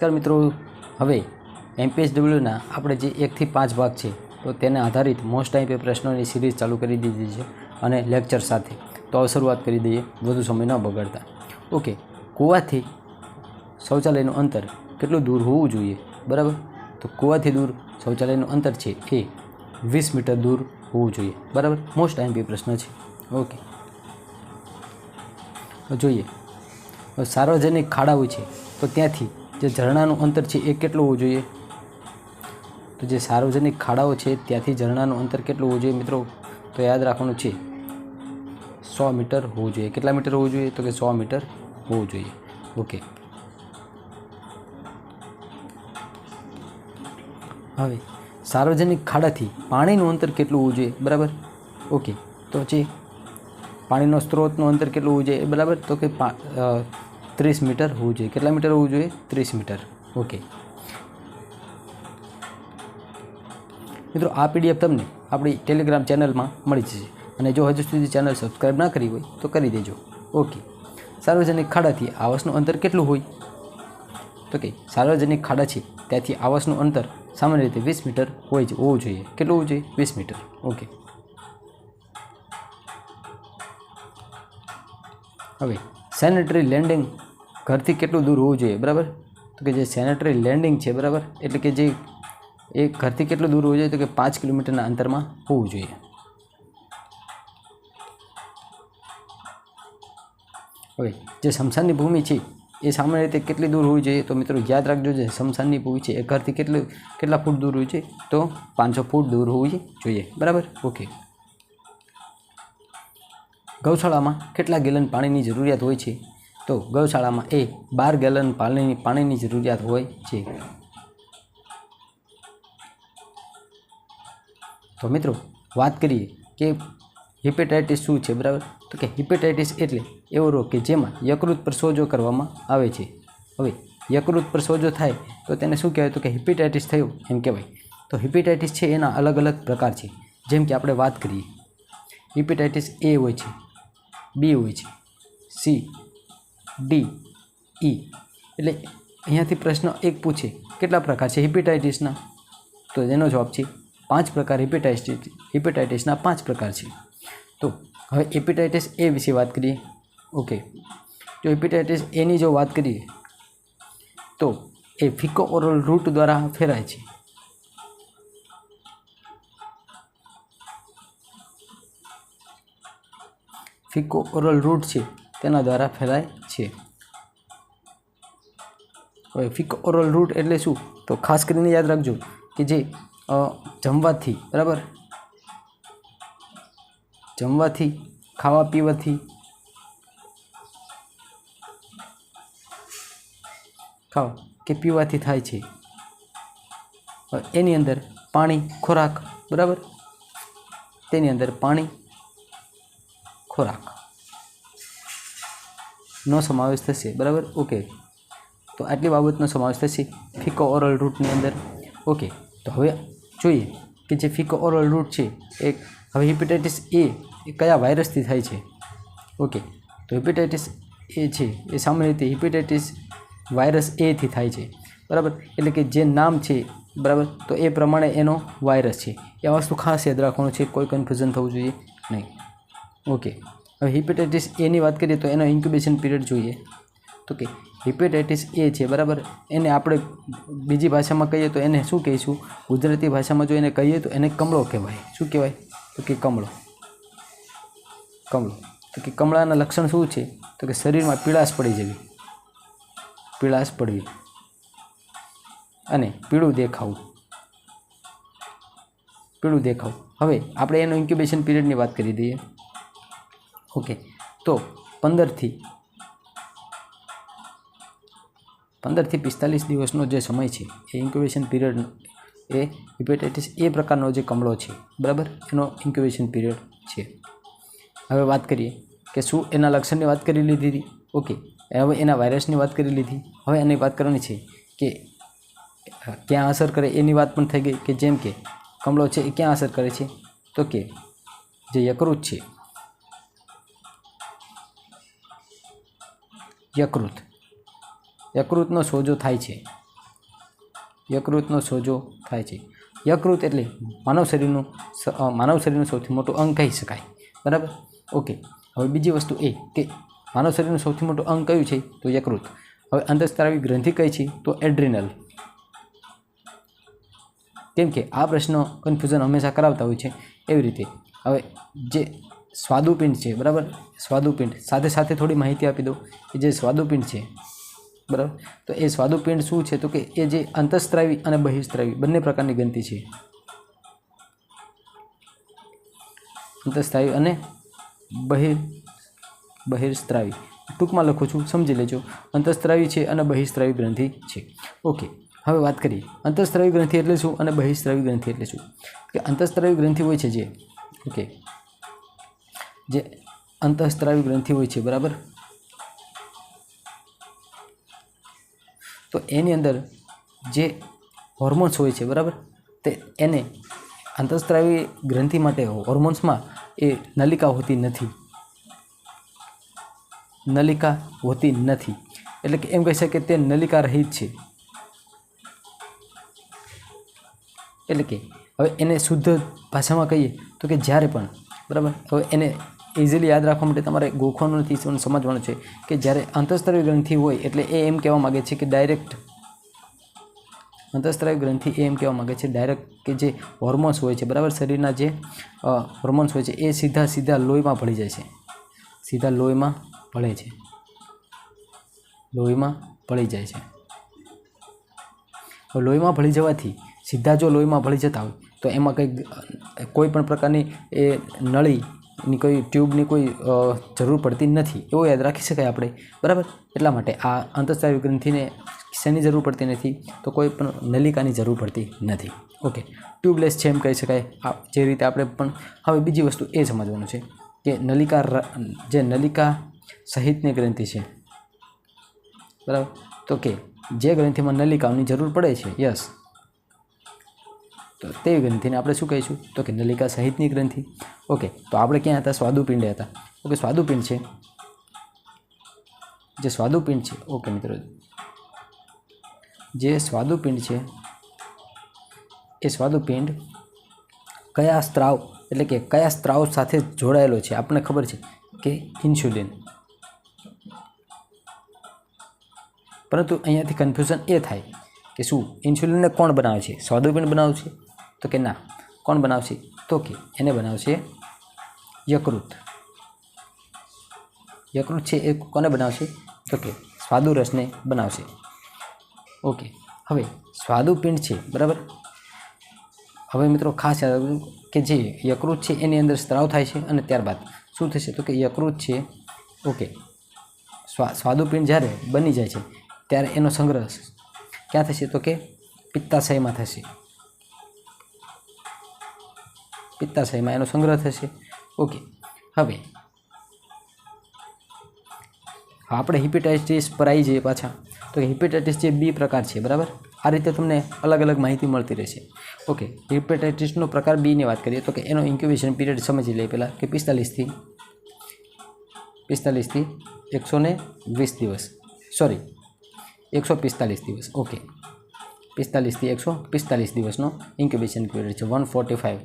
નમસ્કાર મિત્રો, હવે એમપીએસડબલ્યુના આપણે જે એકથી પાંચ ભાગ છે, તો તેને આધારિત મોસ્ટ આઈપી પ્રશ્નોની સિરીઝ ચાલુ કરી દીધી છે અને લેક્ચર સાથે. તો હવે શરૂઆત કરી દઈએ, વધુ સમય ન બગાડતા. ઓકે કૂવાથી શૌચાલયનું અંતર કેટલું દૂર હોવું જોઈએ? બરાબર? તો કૂવાથી દૂર શૌચાલયનું અંતર છે એ વીસ મીટર દૂર હોવું જોઈએ. બરાબર? મોસ્ટ ટાઈમ પ્રશ્ન છે. ઓકે જોઈએ. સાર્વજનિક ખાડાઓ છે, તો ત્યાંથી જે ઝરણાનું અંતર છે એ કેટલું હોવું જોઈએ? તો જે સાર્વજનિક ખાડાઓ છે ત્યાંથી ઝરણાનું અંતર કેટલું હોવું જોઈએ મિત્રો? તો યાદ રાખવાનું છે, સો મીટર હોવું જોઈએ. કેટલા મીટર હોવું જોઈએ? તો કે સો મીટર હોવું જોઈએ. ઓકે. હવે, સાર્વજનિક ખાડાથી પાણીનું અંતર કેટલું હોવું જોઈએ? બરાબર? ઓકે. તો જે પાણીનો સ્ત્રોતનું અંતર કેટલું હોવું જોઈએ? બરાબર? તો કે ત્રીસ મીટર હોવું જોઈએ. કેટલા મીટર હોવું જોઈએ? ત્રીસ મીટર. ઓકે મિત્રો, આ પીડીએફ તમને આપણી ટેલિગ્રામ ચેનલમાં મળી જશે. અને જો હજુ સુધી ચેનલ સબસ્ક્રાઈબ ના કરી હોય, તો કરી દેજો. ઓકે સાર્વજનિક ખાડાથી આવાસનું અંતર કેટલું હોય? તો કે સાર્વજનિક ખાડા છે, ત્યાંથી આવાસનું અંતર સામાન્ય રીતે વીસ મીટર હોય હોવું જોઈએ. કેટલું હોવું જોઈએ? વીસ મીટર. ઓકે હવે સેનેટરી લેન્ડિંગ ઘરથી કેટલું દૂર હોવું જોઈએ, બરાબર? તો કે જે સેનેટરી લેન્ડિંગ છે, બરાબર? એટલે કે જે એ ઘરથી કેટલું દૂર હોવું જોઈએ, તો કે પાંચ કિલોમીટરના અંતરમાં હોવું જોઈએ. હવે, જે શમશાનની ભૂમિ છે, એ સામાન્ય રીતે કેટલી દૂર હોવી જોઈએ? તો મિત્રો યાદ રાખજો જે શમશાનની ભૂમિ છે, એ ઘરથી કેટલું, કેટલા ફૂટ દૂર હોય છે? તો પાંચસો ફૂટ દૂર હોવી જોઈએ, બરાબર? ઓકે. ગૌશાળામાં કેટલા ગેલન પાણીની જરૂરિયાત હોય છે? તો ગૌશાળામાં એ બાર ગેલન પાણીની પાણીની જરૂરિયાત હોય છે. તો મિત્રો, વાત કરીએ કે હિપેટાઇટિસ શું છે, બરાબર? તો કે હિપેટાઇટિસ એટલે એવો રોગ કે જેમાં યકૃત પર સોજો કરવામાં આવે છે. હવે, યકૃત પર સોજો થાય તો તેને શું કહેવાય? તો કે હિપેટાઇટિસ થયું એમ કહેવાય. તો હિપેટાઇટિસ છે એના અલગ અલગ પ્રકાર છે. જેમ કે આપણે વાત કરીએ, હિપેટાઇટિસ એ હોય છે, બી હોય છે, સી ડી ઈ એટલે અહીંયાથી પ્રશ્ન એક પૂછે, કેટલા પ્રકાર છે હિપેટાઇટિસના? તો એનો જવાબ છે પાંચ પ્રકાર હિપેટાઇટિસ હિપેટાઇટિસના પાંચ પ્રકાર છે. તો હવે હિપેટાઇટિસ એ વિશે વાત કરીએ. ઓકે. જો હિપેટાઇટિસ એની જો વાત કરીએ, તો એ ફિકો ઓરલ રૂટ દ્વારા ફેરાય છે. ફિકો ઓરલ રૂટ છે તેના દ્વારા ફેલાય છે. હવે ફિક ઓરલ રૂટ એટલે શું? તો ખાસ કરીને યાદ રાખજો કે જે જમવાથી, બરાબર? જમવાથી, ખાવા પીવાથી, ખાવા, કે પીવાથી થાય છે. એની અંદર પાણી, ખોરાક, બરાબર? તેની અંદર પાણી, ખોરાક. નો સમાવેશ થશે, બરાબર? ઓકે તો આટલી બાબતનો સમાવેશ થશે ફિકો ઓરલ રૂટની અંદર. ઓકે તો હવે જોઈએ કે જે ફિકો ઓરલ રૂટ છે, એ હવે હિપેટાઇટિસ એ એ કયા વાયરસથી થાય છે? ઓકે તો હિપેટાઇટિસ એ છે, એ સામાન્ય રીતે હિપેટાઇટિસ વાયરસ એથી થાય છે, બરાબર? એટલે કે જે નામ છે, બરાબર? તો એ પ્રમાણે એનો વાયરસ છે. એ વસ્તુ ખાસ યાદ રાખવાનું છે, કોઈ કન્ફ્યુઝન થવું જોઈએ નહીં. ઓકે હવે હિપેટાઇટિસ એની વાત કરીએ તો એનો ઇન્ક્યુબેશન પીરિયડ જોઈએ. તો કે હિપેટાઇટિસ એ છે, બરાબર? એને આપણે બીજી ભાષામાં કહીએ તો એને શું કહીશું? ગુજરાતી ભાષામાં જો એને કહીએ તો એને કમળો કહેવાય. શું કહેવાય? તો કે કમળો. કમળો. તો કે કમળાના લક્ષણ શું છે? તો કે શરીરમાં પીળાશ પડી જવી. પીળાશ પડવી. અને પીળું દેખાવું. પીળું દેખાવું. હવે આપણે એનો ઇન્ક્યુબેશન પીરિયડની વાત કરી દઈએ. ઓકે. તો પંદરથી પંદરથી પિસ્તાલીસ દિવસનો જે સમય છે, એ ઇન્ક્યુબેશન પીરિયડ એ હિપેટાઇટિસ એ પ્રકારનો જે કમળો છે, બરાબર? એનો ઇન્ક્યુબેશન પીરિયડ છે. હવે વાત કરીએ કે શું એના લક્ષણની વાત કરી લીધી? હતી ઓકે. હવે એના વાયરસની વાત કરી લીધી. હવે એની વાત કરવાની છે કે ક્યાં અસર કરે એની વાત પણ થઈ ગઈ કે જેમ કે, કમળો છે એ ક્યાં અસર કરે છે? તો કે, જે યકૃત છે યકૃત. યકૃતનો સોજો થાય છે. યકૃતનો સોજો થાય છે. યકૃત એટલે માનવ શરીરનું માનવ શરીરનું સૌથી મોટું અંગ કહી શકાય. બરાબર? ઓકે. હવે બીજી વસ્તુ એ કે માનવ શરીરનું સૌથી મોટું અંગ કયું છે? તો યકૃત. હવે અંતસ્ત્રાવી ગ્રંથિ કઈ છે? તો એડ્રિનલ. કેમ કે આ પ્રશ્નો કન્ફ્યુઝન હંમેશા કરાવતા હોય છે એવી રીતે. હવે જે સ્વાદુપિંડ છે, બરાબર? સ્વાદુપિંડ. સાથે સાથે થોડી માહિતી આપી દો કે જે સ્વાદુપિંડ છે, બરાબર? તો એ સ્વાદુપિંડ શું છે? તો કે એ જે અંતઃસ્ત્રાવી અને બહિસ્ત્રાવી, બંને પ્રકારની ગ્રંથિ છે. અંતઃસ્ત્રાવી અને બહિર બહિર્સ્ત્રાવી ટૂંકમાં લખું છું, સમજી લેજો. અંતઃસ્ત્રાવી છે અને બહિસ્ત્રાવી ગ્રંથિ છે. ઓકે, હવે વાત કરીએ. અંતસ્ત્રાવી ગ્રંથિ એટલે શું અને બહિસ્ત્રાવી ગ્રંથિ એટલે શું? કે અંતઃસ્ત્રાવી ગ્રંથિ હોય છે જે, ઓકે જે અંતઃસ્ત્રાવી ગ્રંથિ હોય છે, બરાબર? તો એની અંદર જે હોર્મોન્સ હોય છે, બરાબર? તે એને અંતઃસ્ત્રાવી ગ્રંથિ માટે હોર્મોન્સમાં એ નલિકા હોતી નથી. નલિકા હોતી નથી. એટલે કે એમ કહી શકે તે નલિકા રહિત છે. એટલે કે હવે એને શુદ્ધ ભાષામાં કહીએ તો કે જ્યારે પણ, બરાબર? હવે એને ઇઝીલી યાદ રાખવા માટે તમારે ગોખવાનું નથી સમજવાનું છે કે જ્યારે અંતઃસ્તરીય ગ્રંથિ હોય એટલે એ એમ કહેવા માગે છે કે ડાયરેક્ટ અંતસ્ત્રાવી ગ્રંથિ એમ કહેવા માગે છે ડાયરેક્ટ કે જે હોર્મોન્સ હોય છે, બરાબર? શરીરના જે હોર્મોન્સ હોય છે, એ સીધા સીધા લોહીમાં ભળી જાય છે. સીધા લોહીમાં ભળે છે. લોહીમાં ભળી જાય છે. લોહીમાં ભળી જવાથી સીધા જો લોહીમાં ભળી જતા હોય, તો એમાં કંઈક કોઈ પણ પ્રકારની એ નળીની કોઈ ટ્યુબની કોઈ જરૂર પડતી નથી. એવું યાદ રાખી શકાય આપણે. બરાબર? એટલા માટે આ અંતસ્ત્રાવી ગ્રંથિને શેની જરૂર પડતી નથી? તો કોઈ પણ નલિકાની જરૂર પડતી નથી. ઓકે ટ્યુબલેસ છે એમ કહી શકાય. આ જે રીતે આપણે પણ હવે બીજી વસ્તુ એ સમજવાનું છે કે નલિકા જે નલિકા સહિતની ગ્રંથિ છે. બરાબર? તો કે જે ગ્રંથિમાં નલિકાઓની જરૂર પડે છે, યસ. તો તે ગ્રંથિને આપણે શું કહીશું? તો કે નલિકા સહિતની ગ્રંથિ. ઓકે, તો આપણે ક્યાં હતા? સ્વાદુપિંડે હતા. ઓકે, સ્વાદુપિંડ છે. જે સ્વાદુપિંડ છે, ઓકે મિત્રો. જે સ્વાદુપિંડ છે, એ સ્વાદુપિંડ કયા સ્ત્રાવ, એટલે કે કયા સ્ત્રાવ સાથે જોડાયેલો છે? આપણને ખબર છે કે ઇન્સ્યુલિન. પરંતુ અહીંયાથી કન્ફ્યુઝન એ થાય કે શું? ઇન્સ્યુલિનને કોણ બનાવે છે? સ્વાદુપિંડ બનાવશે તો કે ના, કોણ બનાવશે? તો કે એને બનાવશે યકૃત. યકૃત છે એ કોને બનાવશે? તો કે સ્વાદુ રસને બનાવશે. ઓકે, હવે સ્વાદુપિંડ છે, બરાબર? હવે મિત્રો ખાસ યાદ કે જે યકૃત છે એની અંદર સ્ત્રાવ થાય છે અને ત્યારબાદ શું થશે? તો કે યકૃત છે, ઓકે, સ્વા સ્વાદુપિંડ જ્યારે બની જાય છે, ત્યારે એનો સંગ્રહ ક્યાં થશે? તો કે પિત્તાશયમાં થશે. પિત્તાશયમાં એનો સંગ્રહ થશે. ઓકે હવે આપણે હિપેટાઇટિસ પર આવી જઈએ પાછા. તો હિપેટાઇટિસ જે બી પ્રકાર છે, બરાબર? આ રીતે તમને અલગ અલગ માહિતી મળતી રહેશે. ઓકે હિપેટાઇટિસનો પ્રકાર બીની વાત કરીએ તો કે એનો ઇન્ક્યુબેશન પીરિયડ સમજી લઈએ પહેલાં કે પિસ્તાલીસથી પિસ્તાલીસથી એકસો વીસ દિવસ. સોરી એકસો પિસ્તાલીસ દિવસ. ઓકે પિસ્તાલીસથી એકસો પિસ્તાલીસ દિવસનો ઇન્ક્યુબેશન પીરિયડ છે વન ફોર્ટી ફાઇવ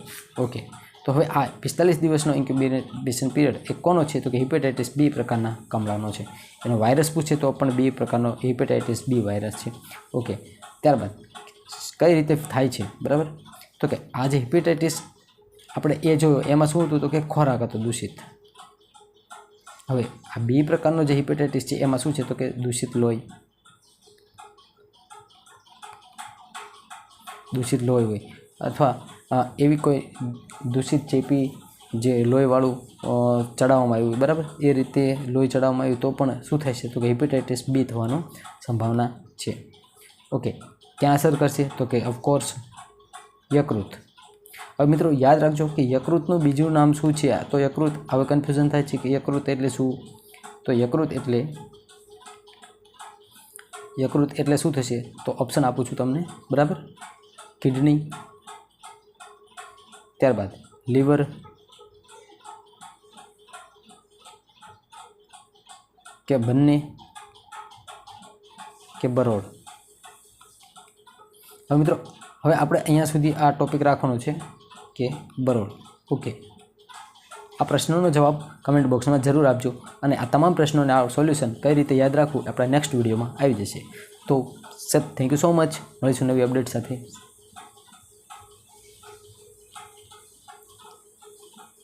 ઓકે તો હવે આ પિસ્તાલીસ દિવસનો ઇન્ક્યુબેશન પીરિયડ એ કોનો છે? તો કે હિપેટાઇટિસ બી પ્રકારના કમળાનો છે. એનો વાયરસ પૂછે તો પણ બી પ્રકારનો હિપેટાઇટિસ બી વાયરસ છે. ઓકે ત્યારબાદ, કઈ રીતે થાય છે? બરાબર? તો કે આ જે હિપેટાઇટિસ આપણે એ જોયો, એમાં શું હતું? તો કે ખોરાક હતો, દૂષિત. હવે આ બી પ્રકારનો જે હિપેટાઇટિસ છે, એમાં શું છે? તો કે દૂષિત લોહી. દૂષિત લોહી હોય અથવા એવી કોઈ દૂષિત ચેપી જે લોહીવાળું ચડાવવામાં આવ્યું બરાબર? એ રીતે લોહી ચડાવવામાં આવ્યું તો પણ શું છે? તો કે હિપેટાઇટિસ બી થવાનું સંભાવના છે. ઓકે, ક્યાં અસર કરશે? તો કે ઓફકોર્સ યકૃત. હવે મિત્રો, યાદ રાખજો કે યકૃતનું બીજું નામ શું છે? તો યકૃત, હવે કન્ફ્યુઝન થાય છે કે યકૃત એટલે શું? તો યકૃત એટલે યકૃત એટલે શું થશે? તો ઓપ્શન આપું છું તમને, બરાબર? કિડની, ત્યારબાદ લીવર, કે બંને, કે બરોડ હવે મિત્રો, હવે આપણે અહીંયા સુધી આ ટોપિક રાખવાનો છે, કે બરોડ ઓકે આ પ્રશ્નોનો જવાબ કમેન્ટ બોક્સમાં જરૂર આપજો અને આ તમામ પ્રશ્નોને આ સોલ્યુશન કઈ રીતે યાદ રાખવું આપણા નેક્સ્ટ વિડીયોમાં આવી જશે. તો, sir thank you so much મળીશું નવી અપડેટ સાથે.